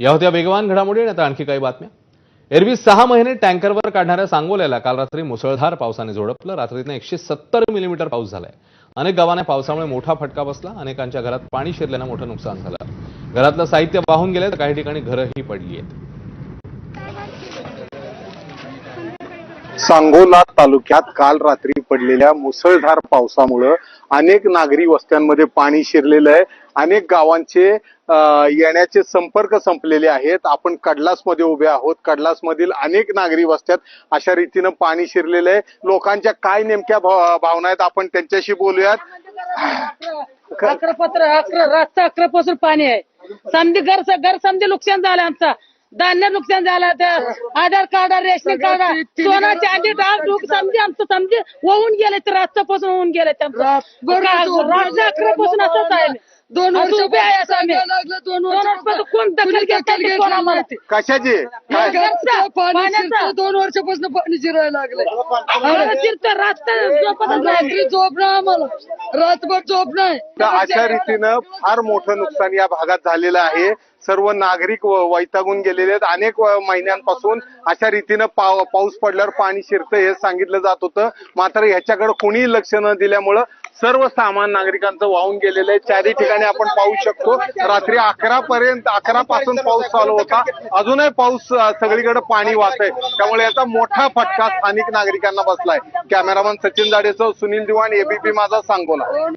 या होत्या वेगवान घडामोडी आणि आता आणखी काही बातम्या. एरवी सहा महिने टँकरवर काढणाऱ्या सांगोल्याला काल रात्री मुसळधार पावसाने झोडपलं. रात्रीतनं एकशे सत्तर मिलीमीटर पाऊस झालाय. अनेक गावांना पावसामुळे मोठा फटका बसला. अनेकांच्या घरात पाणी शिरल्यानं मोठं नुकसान झालं. घरातलं साहित्य वाहून गेलंय तर काही ठिकाणी घरंही पडली आहेत. सांगोला तालुक्यात काल रात्री पडलेल्या मुसळधार पावसामुळं अनेक नागरी वस्त्यांमध्ये पाणी शिरलेलं आहे. अनेक गावांचे येण्याचे संपर्क संपलेले आहेत. आपण कडलासमध्ये उभे आहोत. कडलासमधील अनेक नागरी वस्त्यात अशा रीतीनं पाणी शिरलेलं आहे. लोकांच्या काय नेमक्या भावना आहेत आपण त्यांच्याशी बोलूयात. अकरा पत्र अकरा रातचं अकरा पासून पाणी आहे. समधी घर घर समधी नुकसान झालं आमचं. धान्य नुकसान झालं तर आधार कार्ड रेशन कार्ड सोना चांदी डाग डूक समधी आमचं समधी होऊन गेले तर रातचं पासून होऊन गेले अकरा पासून असंच आहे. दोन वर्ष उभे आहे असं आम्ही. दोन वर्षापासून कोण दखल घेत कोण आम्हाला कशाचे? काय? घरचं, पाण्याचं. दोन वर्षापासून पाणी जिरायला लागले आम्हाला शिरतं रातचं झोपतच नाही. रात्री झोप नाही आम्हाला. रातभर झोप नाही. तर अशा रीतीनं फार मोठं नुकसान या भागात झालेलं आहे. सर्व नागरिक व- वैतागून गेलेले आहेत. अनेक व- महिन्यांपासून अशा रीतीनं पाव पाऊस पडल्यावर पाणी शिरतं हे सांगितलं जात होतं. मात्र ह्याच्याकडे कोणीही लक्ष न दिल्यामुळं सर्व सामान नागरिकांचं वाहून गेलेलं आहे. चारही ठिकाणी आपण पाहू शकतो रात्री अकरा पर्यंत अकरा पासून पाऊस चालू होता. अजूनही पाऊस सगळीकडे पाणी वाहत आहे. त्यामुळे याचा मोठा फटका स्थानिक नागरिकांना बसलाय. कॅमेरामन सचिन जाडेसह सुनील दिवाण एबीपी माझा सांगोला.